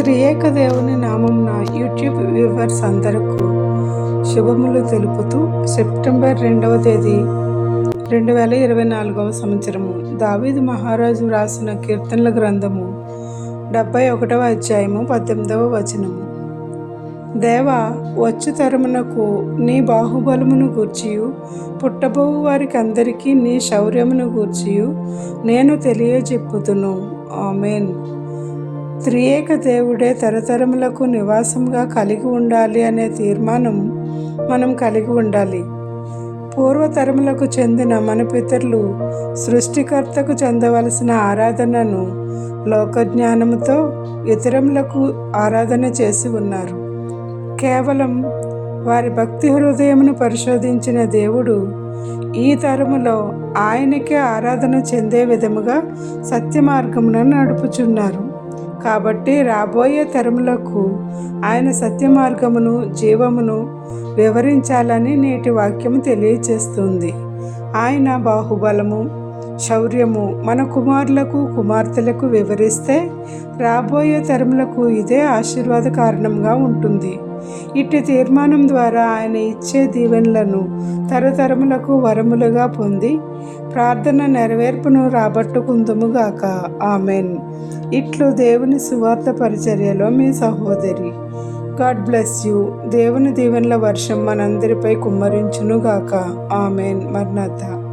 త్రియేక దేవుని నామంన YouTube viewers అందరకు శుభములు తెలుపుతూ సెప్టెంబర్ రెండవ తేదీ రెండు వేల ఇరవై నాలుగవ సంవత్సరము. దావీదు మహారాజు రాసిన కీర్తనల గ్రంథము డెబ్బై ఒకటవ అధ్యాయము పద్దెనిమిదవ వచనము. దేవ వచ్చు తరమునకు నీ బాహుబలమును గూర్చియు పుట్టబోవు వారికి అందరికీ నీ శౌర్యమును గూర్చియు నేను తెలియజెప్పుతును ఆమెన్. త్రియేక దేవుడే తరతరములకు నివాసంగా కలిగి ఉండాలి అనే తీర్మానం మనం కలిగి ఉండాలి. పూర్వతరములకు చెందిన మన పితరులు సృష్టికర్తకు చెందవలసిన ఆరాధనను లోకజ్ఞానముతో ఇతరములకు ఆరాధన చేసి ఉన్నారు. కేవలం వారి భక్తి హృదయమును పరిశోధించిన దేవుడు ఈ తరములో ఆయనకే ఆరాధన చెందే విధముగా సత్యమార్గమును నడుపుచున్నారు. కాబట్టి రాబోయే తరములకు ఆయన సత్యమార్గమును జీవమును వివరించాలని నేటి వాక్యము తెలియచేస్తుంది. ఆయన బాహుబలము శౌర్యము మన కుమారులకు కుమార్తెలకు వివరిస్తే రాబోయే తరములకు ఇదే ఆశీర్వాద కారణంగా ఉంటుంది. ఇట్టి తీర్మానం ద్వారా ఆయన ఇచ్చే దీవెనలను తరతరములకు వరములుగా పొంది ప్రార్థన నెరవేర్పును రాబట్టుకుందుముగాక ఆమెన్. ఇట్లు దేవుని సువార్త పరిచర్యలో మీ సహోదరి. God bless you. దేవుని దీవెనల వర్షం మనందరిపై కుమ్మరించునుగాక ఆమెన్. మర్నాథ.